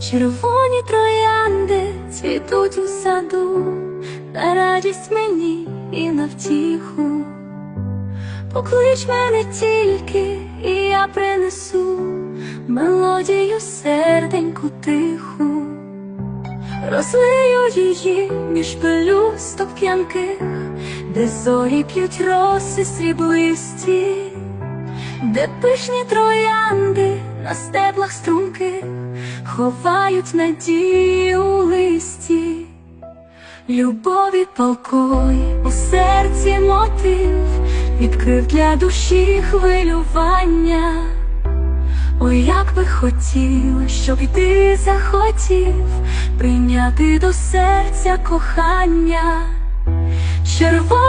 Червоні троянди цвітуть у саду, на радість мені і на втіху. Поклич мене тільки, і я принесу мелодію серденьку тиху, розлию її між пелюсток п'янких, де зорі п'ють роси сріблисті, де пишні троянди на стеблах струнких ховають надію у листі. Любові палкої у серці мотив відкрив для душі хвилювання. Ой, як би хотіла, щоб і ти захотів прийняти до серця кохання, цвітуть.